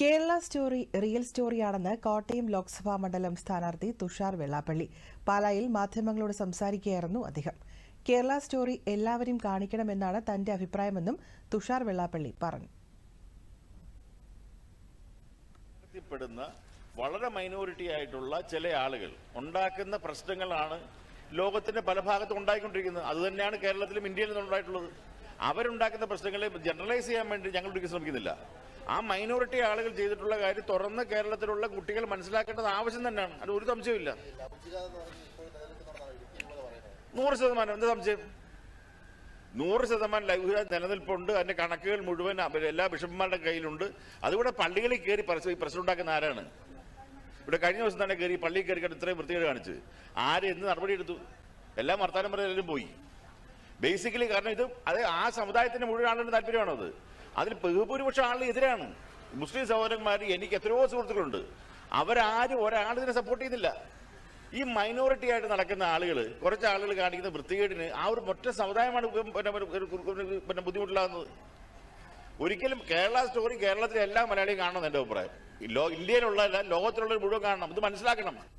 Kerala story real സ്റ്റോറിയാണെന്ന് കോട്ടയം ലോക്സഭാ മണ്ഡലം സ്ഥാനാർത്ഥി തുഷാർ വെള്ളാപ്പള്ളി. പാലായിൽ മാധ്യമങ്ങളോട് സംസാരിക്കുകയായിരുന്നു അദ്ദേഹം. കേരള സ്റ്റോറി എല്ലാവരും കാണിക്കണമെന്നാണ് തന്റെ അഭിപ്രായമെന്നും തുഷാർ വെള്ളാപ്പള്ളി പറഞ്ഞു. വളരെ മൈനോറിറ്റി ആയിട്ടുള്ള ചില ആളുകൾ ഉണ്ടാക്കുന്ന പ്രശ്നങ്ങളാണ് ലോകത്തിന്റെ പല ഭാഗത്തും ഉണ്ടായിക്കൊണ്ടിരിക്കുന്നത്. അത് തന്നെയാണ് കേരളത്തിലും ഇന്ത്യയിലും ഉണ്ടായിട്ടുള്ളത്. അവരുണ്ടാക്കുന്ന പ്രശ്നങ്ങളെ ജനറലൈസ് ചെയ്യാൻ വേണ്ടി ഞങ്ങൾ ഒരിക്കലും ശ്രമിക്കുന്നില്ല. ആ മൈനോറിറ്റി ആളുകൾ ചെയ്തിട്ടുള്ള കാര്യം തുറന്ന് കേരളത്തിലുള്ള കുട്ടികൾ മനസ്സിലാക്കേണ്ടത് ആവശ്യം തന്നെയാണ്. അത് ഒരു സംശയമില്ല നൂറ് ശതമാനം. എന്ത് സംശയം? നൂറ് ശതമാനം ലൈംഗിക നിലനിൽപ്പുണ്ട്. അതിന്റെ കണക്കുകൾ മുഴുവൻ എല്ലാ ബിഷപ്പുമാരുടെ കയ്യിലുണ്ട്. അതുകൂടെ പള്ളികളിൽ കയറി പ്രശ്നം ഉണ്ടാക്കുന്ന ആരാണ്? ഇവിടെ കഴിഞ്ഞ ദിവസം തന്നെ കയറി പള്ളിയിൽ കയറി ഇത്രയും വൃത്തികേട് കാണിച്ച്. ആര് എന്ത് നടപടിയെടുത്തു എല്ലാം വർത്താനം പറയലും പോയി. ബേസിക്കലി കാരണം ഇത് അത് ആ സമുദായത്തിന് മുഴുവൻ ആളുകളുടെ താല്പര്യമാണോ അത്? അതിൽ ബഹുഭൂരിപക്ഷം ആളുകൾ എതിരാണ്. മുസ്ലിം സഹോദരന്മാർ എനിക്ക് എത്രയോ സുഹൃത്തുക്കളുണ്ട്. അവരാരും ഒരാൾ ഇതിനെ സപ്പോർട്ട് ചെയ്യുന്നില്ല. ഈ മൈനോറിറ്റി ആയിട്ട് നടക്കുന്ന ആളുകൾ കുറച്ച് ആളുകൾ കാണിക്കുന്ന വൃത്തികേടിന് ആ ഒരു ഒറ്റ സമുദായമാണ് പിന്നെ ബുദ്ധിമുട്ടിലാകുന്നത്. ഒരിക്കലും കേരള സ്റ്റോറി കേരളത്തിലെ എല്ലാ മലയാളിയും കാണണം എന്റെ അഭിപ്രായം. ഇന്ത്യയിലുള്ള അല്ല ലോകത്തിലുള്ള മുഴുവൻ കാണണം. ഇത് മനസ്സിലാക്കണം.